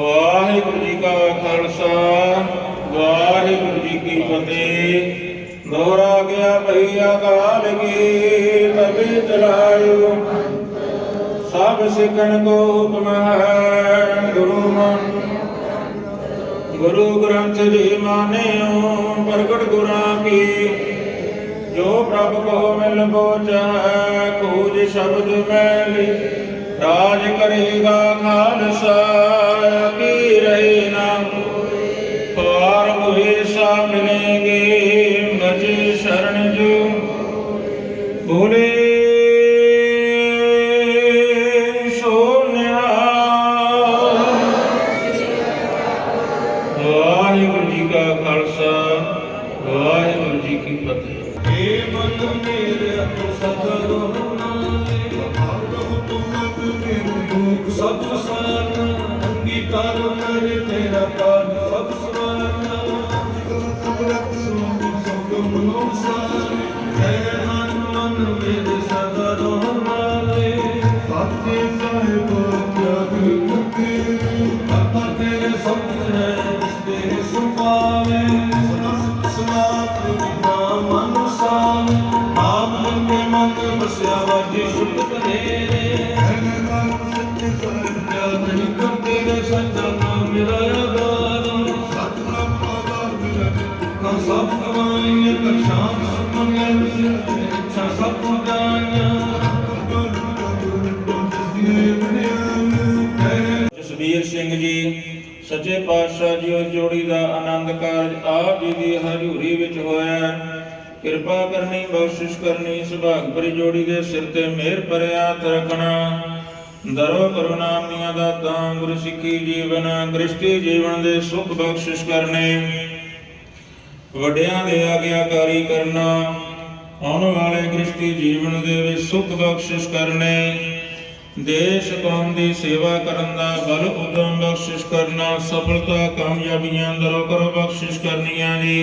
ਵਾਹਿਗੁਰੂ ਜੀ ਕਾ ਖਾਲਸਾ, ਵਾਹਿਗੁਰੂ ਜੀ ਕੀ ਫਤਿਹ। ਦੋਹਰਾ ਗਿਆ ਭਈ ਅਕਾਲ ਕੀ ਤਬੇ ਚਲਾਇਓ ਸਭ ਸਿੱਖਣ ਕੋ ਹੁਕਮ ਹੈ ਗੁਰੂ ਮਨ। ਗੁਰੂ ਗ੍ਰੰਥ ਜੀ ਮਾਨਿਓ ਪ੍ਰਗਟ ਗੁਰਾਂ ਕੀ। ਜੋ ਪ੍ਰਭ ਕੋ ਮਿਲ ਬੋਚੈ ਖੋਜ ਸ਼ਬਦ ਮੈਲੀ ਰਾਜ ਕਰੇਗਾ ਖਾਲਸਾ। ਬੋਲੇ ਸੋ ਵਾਹਿਗੁਰੂ ਜੀ ਕਾ ਖਾਲਸਾ, ਵਾਹਿਗੁਰੂ ਜੀ ਕੀ ਫਤਿਹ। ਏ ਮਨ ਮੇਰੇ ਸਤਿਗੁਰੂ ਨਾਮੇ ਭਾਗਵ ਤੁਮਤ ਮੇਰੇ ਦੁਖ ਸਭ ਸਾਰ ਅੰਗੀਕਾਰ ਕਰਦੇ ਮੇਰਾ ਆਧਾਰ ਸਤਨਾਮ ਆਧਾਰ ਮੇਰਾ ਨਾ ਸਭ ਕਮਾਈਏ ਕਛਾਂ ਮੰਗੇ ਇੱਛਾ ਸਭ ਪੁਜਾਈਆਂ ਜਸਬੀਰ ਸਿੰਘ ਜੀ, ਸੱਚੇ ਪਾਤਸ਼ਾਹ ਜੀ ਉਸ ਜੋੜੀ ਦਾ ਆਨੰਦ ਕਾਰਜ ਆਪ ਜੀ ਦੀ ਹਜ਼ੂਰੀ ਵਿੱਚ ਹੋਇਆ ਕਿਰਪਾ ਕਰਨੀ, ਬਖਸ਼ਿਸ਼ ਕਰਨੀ, ਸੁਭਾਗ ਭਰੀ ਜੋੜੀ ਦੇ ਸਿਰ ਤੇ ਮਿਹਰ ਭਰਿਆ ਰੱਖਣਾ ਦਰੋ ਕਰੁਣਾ ਮੀਆਂ ਦਾ ਤਾਂ ਗੁਰ ਸਿੱਖੀ ਜੀਵਨ ਗ੍ਰਸਤੀ ਜੀਵਨ ਦੇ ਸੁਖ ਬਖਸ਼ਿਸ਼ ਕਰਨੇ। ਵੱਡਿਆਂ ਦੇ ਆਗਿਆਕਾਰੀ ਕਰਨਾ, ਆਉਣ ਵਾਲੇ ਗ੍ਰਸਤੀ ਜੀਵਨ ਦੇ ਵਿੱਚ ਸੁਖ ਬਖਸ਼ਿਸ਼ ਕਰਨੇ। ਦੇਸ਼ ਕੌਮ ਦੀ ਸੇਵਾ ਕਰਨ ਦਾ ਬਲ ਉਦਮ ਬਖਸ਼ਿਸ਼ ਕਰਨਾ, ਸਫਲਤਾ ਕਾਮਯਾਬੀਆਂ ਦਰੋ ਕਰੋ ਬਖਸ਼ਿਸ਼ ਕਰਨੀਆਂ ਨੇ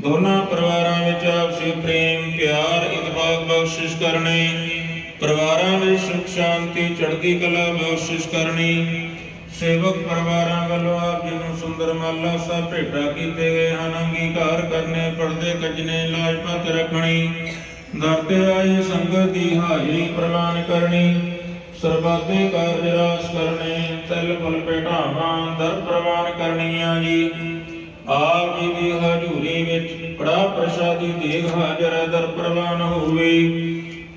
ਦੋਨਾਂ ਪਰਿਵਾਰਾਂ ਵਿੱਚ ਆਪਸੀ ਪ੍ਰੇਮ, ਪਿਆਰ ਇਤਫਾਕ ਬਖਸ਼ਿਸ਼ ਕਰਨੇ। ਪਰਿਵਾਰਾਂ ਵਿੱਚ ਸੁਖ, ਸ਼ਾਂਤੀ, ਚੜ੍ਹਦੀ ਕਲਾ ਬਖਸ਼ਿਸ਼ ਕਰਨੀ। ਸੇਵਕ ਪਰਿਵਾਰਾਂ ਵੱਲੋਂ ਆਪ ਜੀ ਨੂੰ ਸੁੰਦਰ ਮਾਲਾ ਸਾਹਿਬ ਭੇਟਾ ਕੀਤੇ ਗਏ ਹਨ। ਅੰਗੀਕਾਰ ਕਰਨੇ, ਪਰਦੇ ਕੱਜਨੇ ਲਾਜਪਤ ਰੱਖਣੀ। ਦਰ ਆਈ ਸੰਗਤ ਦੀ ਹਾਜ਼ਰੀ ਪ੍ਰਵਾਨ ਕਰਨੀ। ਸਰਬੱਤੇ ਕਾਰਜ ਰਾਸ ਕਰਨੇ, ਤਿਲ, ਫੁਲ, ਭੇਟਾਵਾਂ, ਦਰ ਪ੍ਰਵਾਨ ਕਰਨੀਆਂ ਜੀ। ਆਪ ਜੀ ਦੀ ਹਜ਼ੂਰੀ ਵਿੱਚ ਬੜਾ ਪ੍ਰਸ਼ਾਦੀ ਦੇਗ ਹਾਜ਼ਰ ਦਰ ਪ੍ਰਵਾਨ ਹੋਵੇ।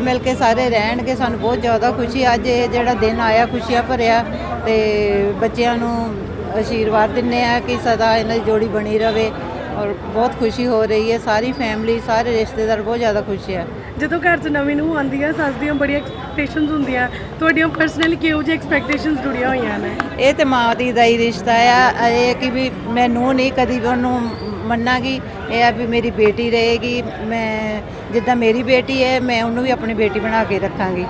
ਮਿਲ ਕੇ ਸਾਰੇ ਰਹਿਣਗੇ ਸਾਨੂੰ ਬਹੁਤ ਜ਼ਿਆਦਾ ਖੁਸ਼ੀ ਅੱਜ ਇਹ ਜਿਹੜਾ ਦਿਨ ਆਇਆ ਖੁਸ਼ੀਆਂ ਭਰਿਆ ਤੇ ਬੱਚਿਆਂ ਨੂੰ ਆਸ਼ੀਰਵਾਦ ਦਿੰਨੇ ਆ ਕਿ ਸਦਾ ਇਹਨਾਂ ਦੀ ਜੋੜੀ ਬਣੀ ਰਵੇ ਔਰ ਬਹੁਤ ਖੁਸ਼ੀ ਹੋ ਰਹੀ ਹੈ। ਸਾਰੀ ਫੈਮਿਲੀ ਸਾਰੇ ਰਿਸ਼ਤੇਦਾਰ ਬਹੁਤ ਜ਼ਿਆਦਾ ਖੁਸ਼ ਆ। ਜਦੋਂ ਘਰ 'ਚ ਨਵੀਂ ਨੂੰ ਆਉਂਦੀ ਹੈ ਸੱਸ ਦੀਆਂ ਬੜੀਆਂ ਐਕਸਪੈਕਟੇਸ਼ਨਸ ਹੁੰਦੀਆਂ। ਤੁਹਾਡੀਆਂ ਪਰਸਨਲੀ ਕਿਹੋ ਜਿਹੀ ਐਕਸਪੈਕਟੇਸ਼ਨਸ ਜੁੜੀਆਂ ਹੋਈਆਂ ਨੇ? ਇਹ ਤੇ ਮਾਂ ਦੀ ਦਾ ਹੀ ਰਿਸ਼ਤਾ ਆ। ਇਹ ਕਿ ਵੀ ਮੈਂ ਨੂੰ ਨਹੀਂ ਕਦੀ ਉਹਨੂੰ ਮੰਨਾਂਗੀ। ਇਹ ਆ ਵੀ ਮੇਰੀ ਬੇਟੀ ਰਹੇਗੀ। ਮੈਂ ਜਿੱਦਾਂ ਮੇਰੀ ਬੇਟੀ ਹੈ ਮੈਂ ਉਹਨੂੰ ਵੀ ਆਪਣੀ ਬੇਟੀ ਬਣਾ ਕੇ ਰੱਖਾਂਗੀ।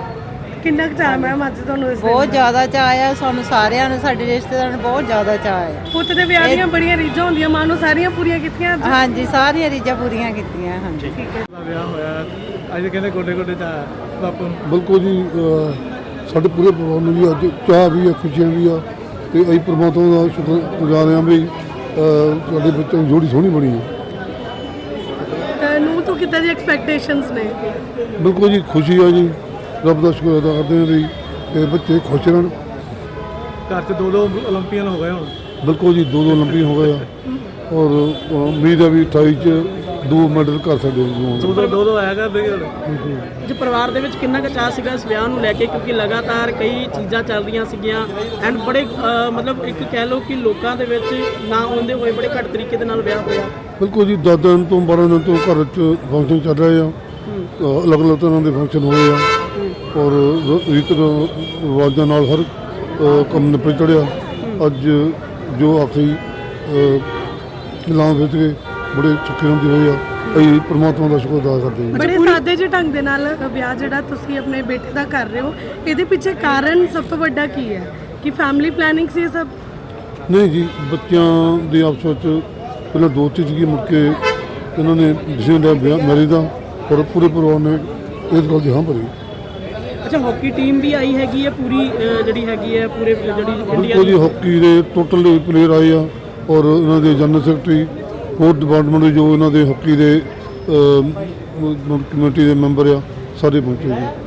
ਕਿੰਨਾ ਕੁ ਚਾਅ ਮੈਮ ਅੱਜ ਤੁਹਾਨੂੰ ਇਸ ਦਿਨ ਬਹੁਤ ਦਾ? ਜ਼ਿਆਦਾ ਚਾਅ ਆ ਸਾਨੂੰ ਸਾਰਿਆਂ ਨੂੰ ਸਾਡੇ ਰਿਸ਼ਤੇਦਾਰਾਂ ਨੂੰ ਬਹੁਤ ਜ਼ਿਆਦਾ ਚਾਅ ਆ। ਪੁੱਤ ਦੇ ਵਿਆਹ ਦੀਆਂ ਬੜੀਆਂ ਰੀਝਾਂ ਹੁੰਦੀਆਂ ਮਾਂ ਨੂੰ ਸਾਰੀਆਂ ਪੂਰੀਆਂ ਕੀਤੀਆਂ ਅੱਜ? ਹਾਂਜੀ ਸਾਰੀਆਂ ਰੀਝਾਂ ਪੂਰੀਆਂ ਕੀਤੀਆਂ ਹਾਂਜੀ। ਦਾ ਵਿਆਹ ਹੋਇਆ ਅੱਜ ਕਹਿੰਦੇ ਗੋਡੇ ਗੋਡੇ ਦਾ ਬਾਪੂ ਨੂੰ? ਬਿਲਕੁਲ ਜੀ ਅਹ ਸਾਡੇ ਪੂਰੇ ਪਰਿਵਾਰ ਨੂੰ ਵੀ ਅੱਜ ਚਾਹ ਵੀ ਆ ਖੁਸ਼ੀਆਂ ਵੀ ਆ ਤੇ ਅਸੀਂ ਪਰਮਾਤਮਾ ਦਾ ਸ਼ੁਕਰ ਗੁਜ਼ਾਰ ਹਾਂ ਵੀ ਅਹ ਸਾਡੇ ਬੱਚਿਆਂ ਦੀ ਜੋੜੀ ਸੋਹਣੀ ਬਣੀ ਹੈ ਦੇਖੋ ਕਿੱਦਾਂ ਦੀ ਐਕਸਪੈਕਟੇਸ਼ਨਸ ਨੇ। ਬਿਲਕੁਲ ਜੀ ਖੁਸ਼ੀ ਆ ਜੀ। ਰੱਬ ਦਾ ਸ਼ੁਕਰ ਅਦਾ ਕਰਦੇ ਹਾਂ ਵੀ ਇਹ ਬੱਚੇ ਖੁਸ਼ ਰਹਿਣ। ਘਰ 'ਚ ਦੋ ਦੋ 올림픽ੀਅਨ ਹੋ ਗਏ ਹੁਣ। ਬਿਲਕੁਲ ਜੀ ਦੋ ਦੋ 올림픽 ਹੋ ਗਏ ਆ। ਔਰ ਉਮੀਦ ਹੈ ਵੀ 28 ਚ ਦੋ ਮੈਡਲ ਕਰ ਸਕਦੇ ਹਾਂ ਦੋ ਦੋ ਆਏਗਾ ਬਿਲਕੁਲ। ਜੀ ਪਰਿਵਾਰ ਦੇ ਵਿੱਚ ਕਿੰਨਾ ਕਚਾ ਸੀਗਾ ਇਸ ਵਿਆਹ ਨੂੰ ਲੈ ਕੇ ਕਿਉਂਕਿ ਲਗਾਤਾਰ ਕਈ ਚੀਜ਼ਾਂ ਚੱਲ ਰਹੀਆਂ ਸੀਗੀਆਂ। ਐਂਡ ਬੜੇ ਮਤਲਬ ਇੱਕ ਕਹਿ ਲੋ ਕਿ ਲੋਕਾਂ ਦੇ ਵਿੱਚ ਨਾ ਆਉਂਦੇ ਹੋਏ ਬੜੇ ਘੱਟ ਤਰੀਕੇ ਦੇ ਨਾਲ ਵਿਆਹ ਹੋਇਆ। ਬਿਲਕੁਲ ਜੀ 10 ਦਿਨ ਤੋਂ 12 ਦਿਨ ਤੋਂ ਘਰ 'ਚ ਫੰਕਸ਼ਨ ਚੱਲ ਰਹੇ ਆ। ਅਹ ਅਲੱਗ-ਅਲੱਗ ਤਰ੍ਹਾਂ ਦੇ ਫੰਕਸ਼ਨ ਹੋਏ ਆ। ਔਰ ਰੀਤ ਰ- ਰਿਵਾਜ਼ਾਂ ਨਾਲ ਹਰ ਕੰਮ ਨਿਪਟ ਚੜਿਆ। ਅੱਜ ਜੋ ਆਖਰੀ ਲਾਉਂ ਵਿੱਚ ਕੇ ਬੜੇ ਸੁੱਖੇ ਹੁੰਦੇ ਹੋਏ ਆ। ਅਸੀਂ ਪ੍ਰਮਾਤਮਾ ਦਾ ਸ਼ੁਕਰ ਅਦਾ ਕਰਦੇ ਹਾਂ। ਬੜੇ ਸਾਦੇ ਜਿਹੇ ਢੰਗ ਦੇ ਨਾਲ ਵਿਆਹ ਜਿਹੜਾ ਤੁਸੀਂ ਆਪਣੇ ਬੇਟੇ ਦਾ ਕਰ ਰਹੇ ਹੋ ਇਹਦੇ ਪਿੱਛੇ ਕਾਰਨ ਸਭ ਤੋਂ ਵੱਡਾ ਕੀ ਹੈ? ਕਿ ਫੈਮਿਲੀ ਪਲੈਨਿੰਗ ਸੀ ਇਹ ਸਭ? ਨਹੀਂ ਜੀ ਬੱਚਿਆਂ ਦੇ ਆਪਸ ਵਿੱਚ ਪਹਿਲਾਂ ਦੋਸਤੀ ਸੀਗੀ ਮੁੜ ਕੇ ਇਹਨਾਂ ਨੇ ਡਿਸੀਜਨ ਲਿਆ ਮੈਰਿਜ ਦਾ ਔਰ ਪੂਰੇ ਪਰਿਵਾਰ ਨੇ ਇਸ ਗੱਲ ਦੀ ਹਾਂ ਭਰੀ। ਅੱਛਾ ਹਾਕੀ ਟੀਮ ਵੀ ਆਈ ਹੈਗੀ ਹੈ ਪੂਰੀ ਜਿਹੜੀ ਹੈਗੀ ਹੈ ਪੂਰੇ ਜਿਹੜੀ ਇੰਡੀਆ ਜੀ ਹਾਕੀ ਦੇ ਟੋਟਲ ਪਲੇਅਰ ਆਏ ਆ ਔਰ ਇਹਨਾਂ ਦੇ ਜਨਰਲ ਸੈਕਟਰੀ ਹੋਰ ਡਿਪਾਰਟਮੈਂਟ ਦੇ ਜੋ ਇਹਨਾਂ ਦੇ ਹਾਕੀ ਦੇ ਕਮੇਟੀ ਦੇ ਮੈਂਬਰ ਆ ਸਾਰੇ ਪਹੁੰਚੇ ਜੀ।